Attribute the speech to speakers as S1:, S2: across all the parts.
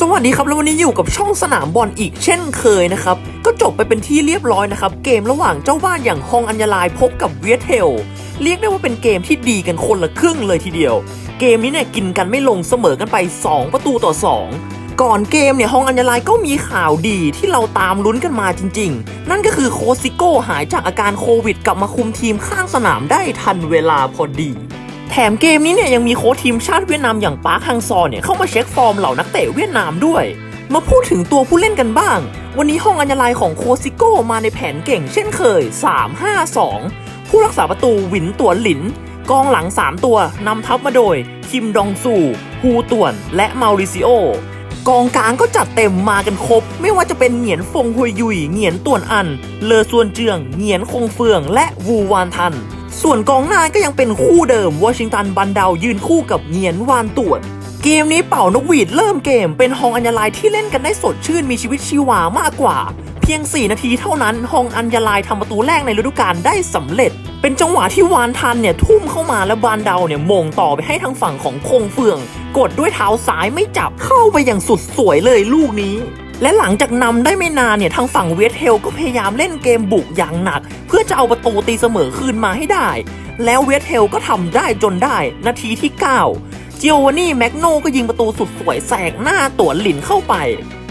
S1: สวัสดีครับแล้ววันนี้อยู่กับช่องสนามบอลอีกเช่นเคยนะครับ ก็จบไปเป็นที่เรียบร้อยนะครับ เกมระหว่างเจ้าบ้านอย่างฮองอัญญาลายพบกับเวียเทลเรียกได้ว่าเป็นเกมที่ดีกันคนละครึ่งเลยทีเดียว เกมนี้เนี่ยกินกันไม่ลงเสมอกันไป 2 ประตูต่อ 2 ก่อนเกมเนี่ยฮองอัญญาลายก็มีข่าวดีที่เราตามลุ้นกันมาจริง ๆ นั่นก็คือโคซิโก้หายจากอาการโควิดกลับมาคุมทีมข้างสนามได้ทันเวลาพอดี แถมเกมนี้เนี่ยยังมีโค้ชทีมชาติเวียดนามอย่างปาร์คฮังซอเนี่ยเข้ามาเช็คฟอร์มเหล่านักเตะเวียดนามด้วย มาพูดถึงตัวผู้เล่นกันบ้าง วันนี้ห้องอัญญาลายของโคซิโก้มาในแผนเก่งเช่นเคย 3-5-2 ผู้รักษาประตูหวินตัวหลิน กองหลัง 3 ตัวนำทัพมาโดย คิมดองซูฮูต่วน และมาริซิโอกองกลางก็จัดเต็มมากันครบ ไม่ว่าจะเป็นเหงียนฟงฮุยยุยเหงียนต่วนอัน เลอส่วนเจืองเหงียนคงเฟือง และวูวานทัน ส่วนกองหน้าก็ยังเป็นคู่เดิมวอชิงตันบันดาวยืนคู่กับเงียนวานต่วนเกมนี้เป่านกหวีดเริ่มเกม เป็นฮองอัญญาลายที่เล่นกันได้สดชื่นมีชีวิตชีวามากกว่า เพียง 4 นาทีเท่านั้นฮองอัญญาลายทำประตูแรกในฤดูกาลได้สำเร็จ เป็นจังหวะที่วานทันเนี่ยทุ่มเข้ามาแล้วบานเดาเนี่ยมงต่อไปให้ทางฝั่งของคงเฟือง กดด้วยเท้าซ้ายไม่จับเข้าไปอย่างสุดสวยเลยลูกนี้ และหลังจากนำได้ไม่นานเนี่ยทางฝั่งเวสเทลก็พยายามเล่นเกมบุกอย่างหนัก เพื่อจะเอาประตูตีเสมอคืนมาให้ได้ แล้วเวสเทลก็ทำได้จนได้นาทีที่9จิโอวานี่แมกโนก็ยิงประตูสุดสวยแสกหน้าตัวหลินเข้าไป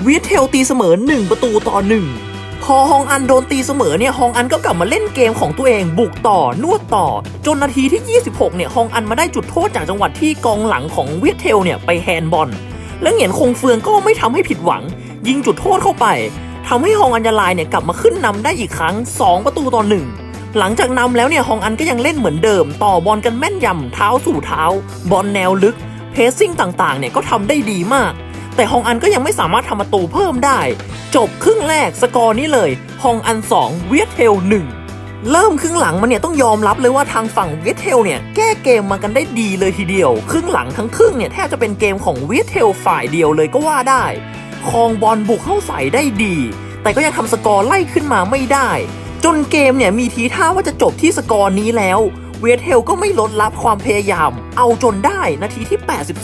S1: เวสเทลตีเสมอ 1 ประตูต่อ 1 พอฮองอันโดนตีเสมอเนี่ยฮองอันก็กลับมาเล่นเกมของตัวเองบุกต่อนวดต่อ จนนาทีที่ 26 เนี่ยฮองอันมาได้จุดโทษจากจังหวัดที่กองหลังของเวสเทลเนี่ยไปแฮนด์บอลและเหงียนคงเฟืองก็ไม่ทำให้ผิดหวัง ยิงจุดโทษเข้าไปทำให้ฮองอัญญาลายเนี่ยกลับมาขึ้นนำได้อีกครั้ง 2 ประตูต่อหนึ่งหลังจากนำแล้วเนี่ยฮองอันก็ยังเล่นเหมือนเดิม ต่อบอลกันแม่นยำเท้าสู่เท้า บอลแนวลึก เพสซิ่งต่างๆเนี่ยก็ทำได้ดีมาก แต่ฮองอันก็ยังไม่สามารถทำประตูเพิ่มได้ จบครึ่งแรกสกอร์นี้เลยฮองอัน 2 เวียดเทล1เริ่มครึ่งหลังมันเนี่ยต้องยอมรับเลยว่าทางฝั่งเวียเทลเนี่ยแก้เกมมากันได้ดีเลยทีเดียว ครึ่งหลังทั้งครึ่งเนี่ยแทบจะเป็นเกมของเวียเทลฝ่ายเดียวเลยก็ว่าได้ ครองบอลบุกเข้าใส่ได้ดี แต่ก็ยังทำสกอร์ไล่ขึ้นมาไม่ได้ จนเกมเนี่ยมีทีท่าว่าจะจบที่สกอร์นี้แล้วเวทเทลก็ไม่ลดลับความพยายาม เอาจนได้นาทีที่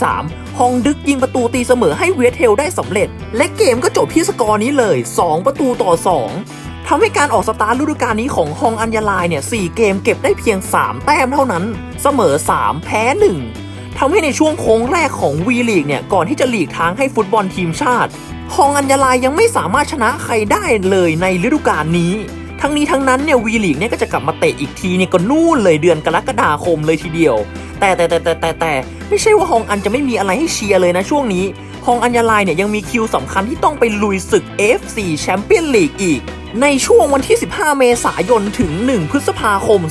S1: 83 ฮองดึกยิงประตูตีเสมอให้เวทเทลได้สำเร็จ และเกมก็จบที่สกอร์นี้เลย 2 ประตูต่อ 2 ทำให้การออกสตาร์ทฤดูกาลนี้ของฮองอัญญาลายเนี่ย 4 เกมเก็บได้เพียง 3 แต้มเท่านั้น เสมอ 3 แพ้ 1 ทำให้ในช่วงโค้งแรกของวีลีกเนี่ยก่อนที่จะหลีกทางให้ฟุตบอลทีมชาติฮองอัญญาลายยังไม่สามารถชนะใครได้เลยในฤดูกาลนี้ ทั้งนี้ทั้งนั้นเนี่ยวีลีกเนี่ยก็จะกลับมาเตะอีกทีเนี่ยก็นู่นเลยเดือนกรกฎาคมเลยทีเดียว แต่แต่แต่แต่แต่แต่ไม่ใช่ว่าฮองอันจะไม่มีอะไรให้เชียร์เลยนะช่วงนี้ฮองอัญญาลายเนี่ยยังมีคิวสำคัญที่ต้องไปลุยศึก FC แชมเปี้ยนลีกอีก ในช่วงวันที่ 15 เมษายนถึง 1 พฤษภาคม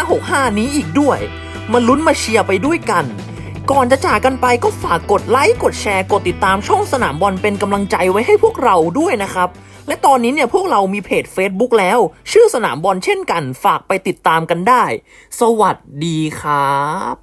S1: 2565 นี้อีกด้วย มาลุ้นมาเชียร์ไปด้วยกัน ก่อนจะจากกันไปก็ฝากกดไลค์กดแชร์กดติดตามช่องสนามบอลเป็นกำลังใจไว้ให้พวกเราด้วยนะครับ และตอนนี้เนี่ยพวกเรามีเพจ Facebook แล้ว ชื่อสนามบอลเช่นกัน ฝากไปติดตามกันได้ สวัสดีครับ